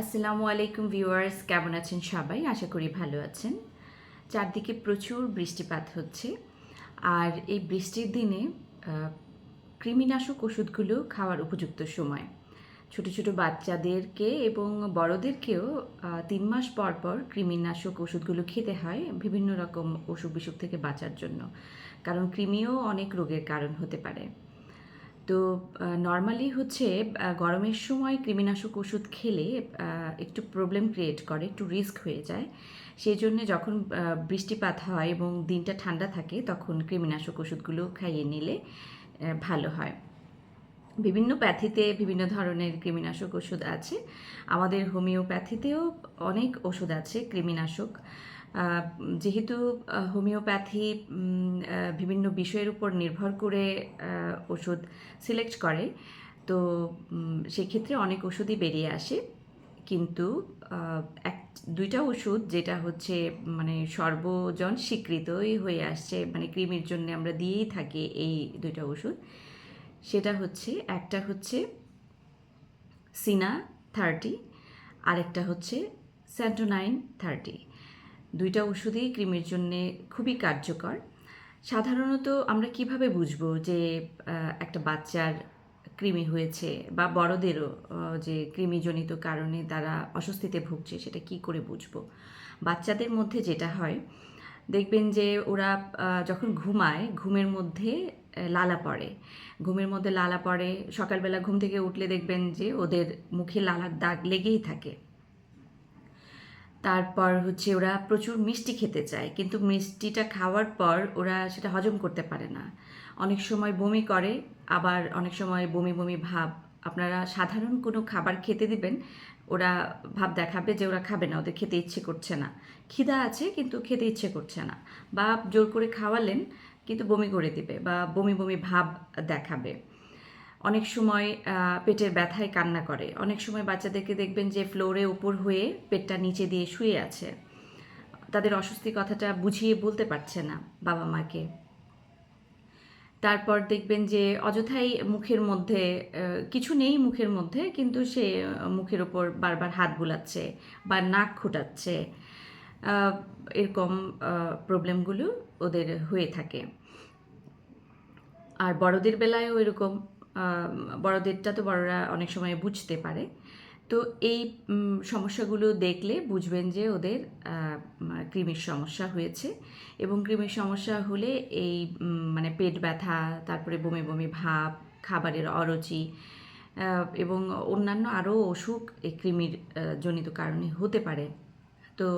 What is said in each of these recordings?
আসসালামু আলাইকুম ভিউয়ার্স, কেমন আছেন সবাই? আশা করি ভালো আছেন। চারদিকে প্রচুর বৃষ্টিপাত হচ্ছে। আর এই বৃষ্টির দিনে কৃমিনাশক ওষুধগুলো খাওয়ার উপযুক্ত সময়। ছোট ছোট বাচ্চাদেরকে এবং বড়দেরকেও তিন মাস পর পর কৃমিনাশক ওষুধগুলো খেতে হয় বিভিন্ন রকম অসুখ বিসুখ থেকে বাঁচার জন্য। কারণ কৃমিও অনেক রোগের কারণ হতে পারে। তো নর্মালি হচ্ছে গরমের সময় কৃমিনাশক ওষুধ খেলে একটু প্রবলেম ক্রিয়েট করে, একটু রিস্ক হয়ে যায়। সেই জন্য যখন বৃষ্টিপাত হয় এবং দিনটা ঠান্ডা থাকে, তখন কৃমিনাশক ওষুধগুলো খাইয়ে নিলে ভালো হয়। বিভিন্ন প্যাথিতে বিভিন্ন ধরনের কৃমিনাশক ওষুধ আছে। আমাদের হোমিওপ্যাথিতেও অনেক ওষুধ আছে কৃমিনাশক। যেহেতু হোমিওপ্যাথি বিভিন্ন বিষয়ের উপর নির্ভর করে ওষুধ সিলেক্ট করে, তো সেক্ষেত্রে অনেক ওষুধই বেরিয়ে আসে। কিন্তু এক, দুইটা ওষুধ যেটা হচ্ছে মানে সর্বজন স্বীকৃতই হয়ে আসছে মানে কৃমির জন্য আমরা দিয়েই থাকি এই দুইটা ওষুধ, সেটা হচ্ছে, একটা হচ্ছে সিনা থার্টি, আরেকটা হচ্ছে স্যান্টোনাইন থার্টি। দুইটা ওষুধই কৃমির জন্যে খুবই কার্যকর। সাধারণত আমরা কীভাবে বুঝব যে একটা বাচ্চার কৃমি হয়েছে বা বড়দেরও যে কৃমিজনিত কারণে তারা অস্বস্তিতে ভুগছে সেটা কি করে বুঝব? বাচ্চাদের মধ্যে যেটা হয়, দেখবেন যে ওরা যখন ঘুমায়, ঘুমের মধ্যে লালা পড়ে। ঘুমের মধ্যে লালা পড়ে, সকালবেলা ঘুম থেকে উঠলে দেখবেন যে ওদের মুখে লালার দাগ লেগেই থাকে। তারপর হচ্ছে ওরা প্রচুর মিষ্টি খেতে চায়, কিন্তু মিষ্টিটা খাওয়ার পর ওরা সেটা হজম করতে পারে না। অনেক সময় বমি করে, আবার অনেক সময় বমি বমি ভাব। আপনারা সাধারণ কোনো খাবার খেতে দিবেন, ওরা ভাব দেখাবে যে ওরা খাবে না, ওদের খেতে ইচ্ছে করছে না। খিদা আছে, কিন্তু খেতে ইচ্ছে করছে না। বা জোর করে খাওয়ালেন, কিন্তু বমি করে দিবে বা বমি বমি ভাব দেখাবে। অনেক সময় পেটের ব্যথায় কান্না করে। অনেক সময় বাচ্চাদেরকে দেখবেন যে ফ্লোরে উপর হয়ে পেটটা নিচে দিয়ে শুয়ে আছে। তাদের অস্বস্তি কথাটা বুঝিয়ে বলতে পারছে না বাবা মাকে। তারপর দেখবেন যে অযথাই মুখের মধ্যে কিছু নেই মুখের মধ্যে, কিন্তু সে মুখের ওপর বারবার হাত বুলাচ্ছে বা নাক খুঁটাচ্ছে এরকম প্রবলেমগুলো ওদের হয়ে থাকে। আর বড়দের বেলায়ও এরকম বড়দেরটা তো বড়রা অনেক সময় বুঝতে পারে। তো এই সমস্যাগুলো দেখলে বুঝবেন যে ওদের কৃমির সমস্যা হয়েছে এবং কৃমির সমস্যা হলে এই মানে পেট ব্যথা, তারপরে বমি বমি ভাব, খাবারের অরুচি এবং অন্যান্য আরও অসুখ এই কৃমির জনিত কারণে হতে পারে। তো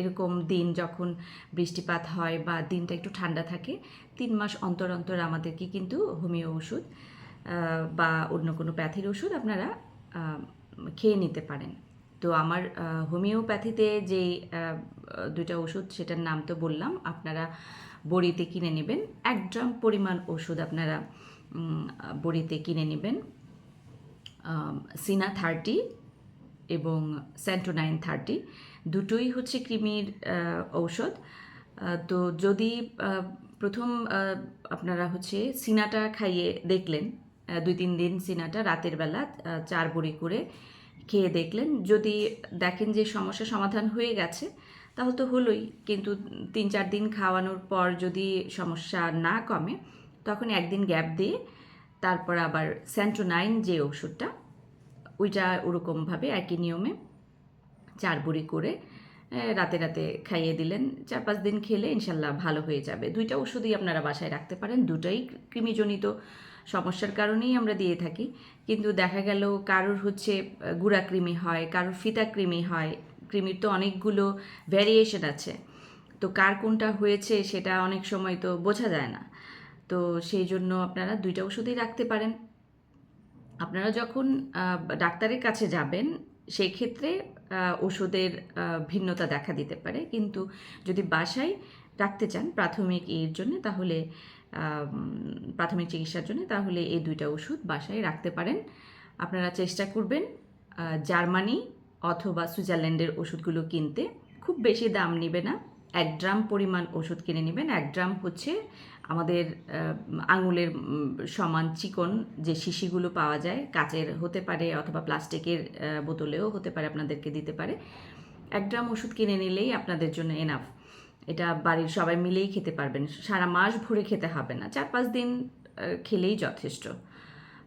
এরকম দিন যখন বৃষ্টিপাত হয় বা দিনটা একটু ঠান্ডা থাকে, তিন মাস অন্তর অন্তর আমাদেরকে কিন্তু হোমিও ওষুধ বা অন্য কোনো প্যাথির ওষুধ আপনারা খেয়ে নিতে পারেন। তো আমার হোমিওপ্যাথিতে যে দুইটা ওষুধ সেটার নাম তো বললাম, আপনারা বড়িতে কিনে নেবেন। এক ড্রাম পরিমাণ ওষুধ আপনারা বড়িতে কিনে নেবেন। সিনা থার্টি এবং স্যান্টোনাইন থার্টি, দুটোই হচ্ছে কৃমির ঔষধ। তো যদি প্রথম আপনারা হচ্ছে সিনাটা খাইয়ে দেখলেন দুই তিন দিন সিনাটা রাতের বেলা চার বড়ি করে খেয়ে দেখলেন। যদি দেখেন যে সমস্যা সমাধান হয়ে গেছে, তাহলে তো হলোই। কিন্তু তিন চার দিন খাওয়ানোর পর যদি সমস্যা না কমে, তখন একদিন গ্যাপ দিয়ে তারপর আবার স্যান্টোনাইন যে ওষুধটা, ওইটা ওরকমভাবে একই নিয়মে চার বড়ি করে রাতে রাতে খাইয়ে দিলেন। চার পাঁচ দিন খেলে ইনশাল্লাহ ভালো হয়ে যাবে। দুইটা ওষুধই আপনারা বাসায় রাখতে পারেন। দুটাই কৃমিজনিত সমস্যার কারণেই আমরা দিয়ে থাকি। কিন্তু দেখা গেল কারোর হচ্ছে গুড়া কৃমি হয়, কারোর ফিতা কৃমি হয়, কৃমির তো অনেকগুলো ভ্যারিয়েশন আছে। তো কার কোনটা হয়েছে সেটা অনেক সময় তো বোঝা যায় না। তো সেই জন্য আপনারা দুইটা ওষুধই রাখতে পারেন। আপনারা যখন ডাক্তারের কাছে যাবেন, সেই ক্ষেত্রে ওষুধের ভিন্নতা দেখা দিতে পারে। কিন্তু যদি বাসায় রাখতে চান প্রাথমিক এর জন্য, তাহলে প্রাথমিক চিকিৎসার জন্য, তাহলে এই দুইটা ওষুধ বাসায় রাখতে পারেন। আপনারা চেষ্টা করবেন জার্মানি অথবা সুইজারল্যান্ডের ওষুধগুলো কিনতে। খুব বেশি দাম নেবে না, এক ড্রাম পরিমাণ ওষুধ কিনে নেবেন। এক ড্রাম হচ্ছে আমাদের আঙুলের সমান চিকন যে শিশিগুলো পাওয়া যায়, কাচের হতে পারে অথবা প্লাস্টিকের বোতলেও হতে পারে, আপনাদেরকে দিতে পারে। এক ড্রাম ওষুধ কিনে নিলেই আপনাদের জন্য এনাফ এটা বাড়ির সবাই মিলেই খেতে পারবেন। সারা মাস ভরে খেতে হবে না। চার পাঁচ দিন খেলেই যথেষ্ট।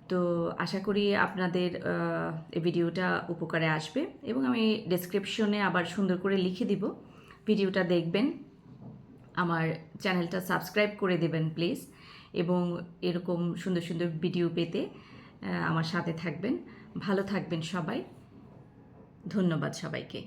তো আশা করি আপনাদের এই ভিডিওটা উপকারে আসবে এবং আমি ডেসক্রিপশনে আবার সুন্দর করে লিখে দিব। ভিডিওটা দেখবেন। আমার চ্যানেলটা সাবস্ক্রাইব করে দেবেন প্লিজ এবং এরকম সুন্দর সুন্দর ভিডিও পেতে আমার সাথে থাকবেন। ভালো থাকবেন সবাই। ধন্যবাদ সবাইকে।